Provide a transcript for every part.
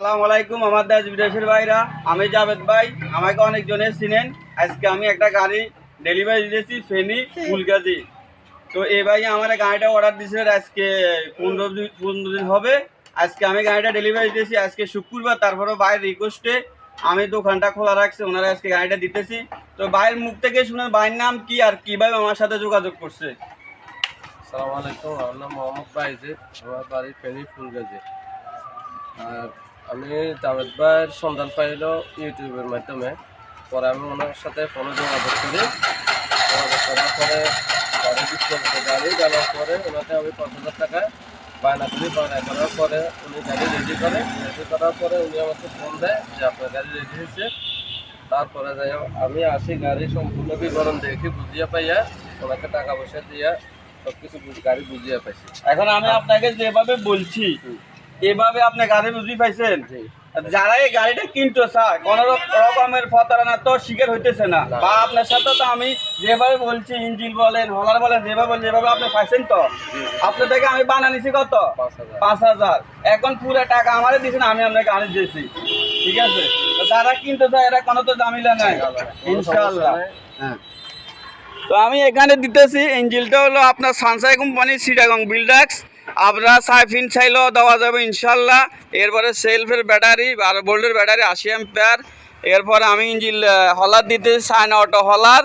আসসালামু আলাইকুম, আমার দেশ বিদেশের ভাইরা। আমি জাভেদ ভাই, আমাকে অনেকজনে চিনেন। আজকে আমি একটা গাড়ি ডেলিভারি দিয়েছি, ফেনি ফুলগাজি। তো এই ভাই আমার গাড়িটা অর্ডার দিয়েছিল আজকে পনেরো দিন পনেরো দিন হবে। আজকে আমি গাড়িটা ডেলিভারি দিয়েছি আজকে শুক্রবার তারপরে ভাইয়ের রিকোয়েস্টে আমি দোকানটা খোলা রাখছি, ওনারা আজকে গাড়িটা দিতেছি। তো ভাইয়ের মুখ থেকে শুনে ভাইয়ের নাম কি আর কীভাবে আমার সাথে যোগাযোগ করছে? সালাম আলাইকুম, আমার নাম মোহাম্মদ বাইজিদ, আমার বাড়ি ফেনী ফুলগাজি। আর আমি জাভেদ ভাইয়ের সন্ধান পাইল ইউটিউবের মাধ্যমে। পরে আমি ওনার সাথে ফোনে যোগাযোগ করি। যোগাযোগ করার পরে গাড়ি গাড়ি জানার পরে ওনাকে আমি পাঁচ হাজার টাকা বায়না করি। বায়না করার পরে উনি গাড়ি রেডি করে। রেডি করার পরে উনি আমাকে ফোন দেয় যে আপনার গাড়ি রেডি হয়েছে? তারপরে যাই হোক আমি আসি গাড়ি সম্পূর্ণ বিবরণ দেখি বুঝিয়ে পাইয়া ওনাকে টাকা পয়সা দিয়া সব কিছু গাড়ি বুঝিয়ে পাইছি। এখন আমি আপনাকে যেভাবে বলছি এভাবে আপনি গাড়ি বুঝি পাইছেন? যারা এই গাড়িটা কিনতে চায় কোন রকমের প্রতারণা তো শিকার হইতেছে না। বা আপনার সাথে তো আমি যেভাবে বলছি ইঞ্জিল বলেন হলার বলেন যেভাবে যেভাবে আপনি পাইছেন তো? আপনার থেকে আমি বানা নিছি কত? পাঁচ হাজার। এখন পুরো টাকা আমারে দিয়েছেন আমি আপনাকে গাড়ি দিয়েছি। ঠিক আছে? যারা কিনতে চায় এরা কোনো তো জামিলা নাই। ইনশাআল্লাহ। হ্যাঁ। তো আমি এখানে দিতেছি ইঞ্জিলটা হলো আপনার সানসাই কোম্পানি সিটাগং বিল্ডাক্স আপনারা সাইফিন চাইলেও দেওয়া যাবে ইনশাল্লাহ। এরপরে সেলফের ব্যাটারি বারো ভোল্টের ব্যাটারি আশি অ্যাম্পিয়ার। এরপরে আমি ইঞ্জিন হলার দিতেছি সাইন অটো হলার।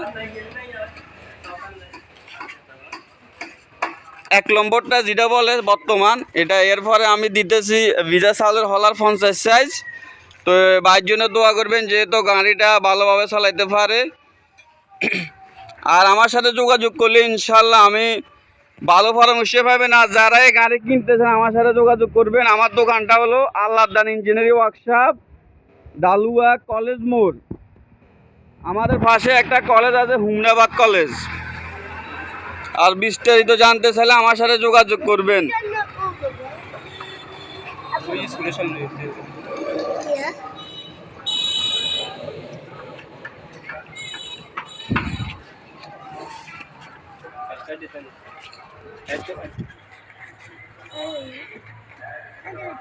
এক নম্বরটা যেটা বলে বর্তমান, এটা এরপরে আমি দিতেছি ভিজা চাউলের হলার পঞ্চাশ সাইজ তো বাইর জন্য দোয়া করবেন যেহেতু গাড়িটা ভালোভাবে চালাইতে পারে। আর আমার সাথে যোগাযোগ করলে ইনশাল্লাহ আমি ভালো পরামর্শ পাবেন আর যারা এই গাড়ি কিনতেছেন আমার সাথে যোগাযোগ করবেন। আমার দোকানটা হলো আল্লাহ দান ইঞ্জিনিয়ারিং ওয়ার্কশপ ডালুয়া কলেজ মোড়। আমাদের পাশে একটা কলেজ আছে হুমনাবাদ কলেজ। আর বিস্তারিত জানতে চাইলে আমার সাথে যোগাযোগ করবেন। medicine. Head to head. Oh, yeah.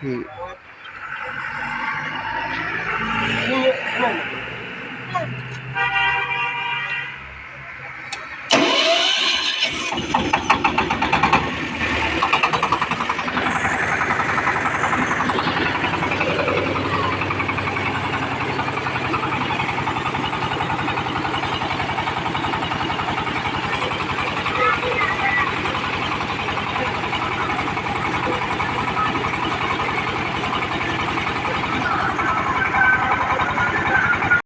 Hmm.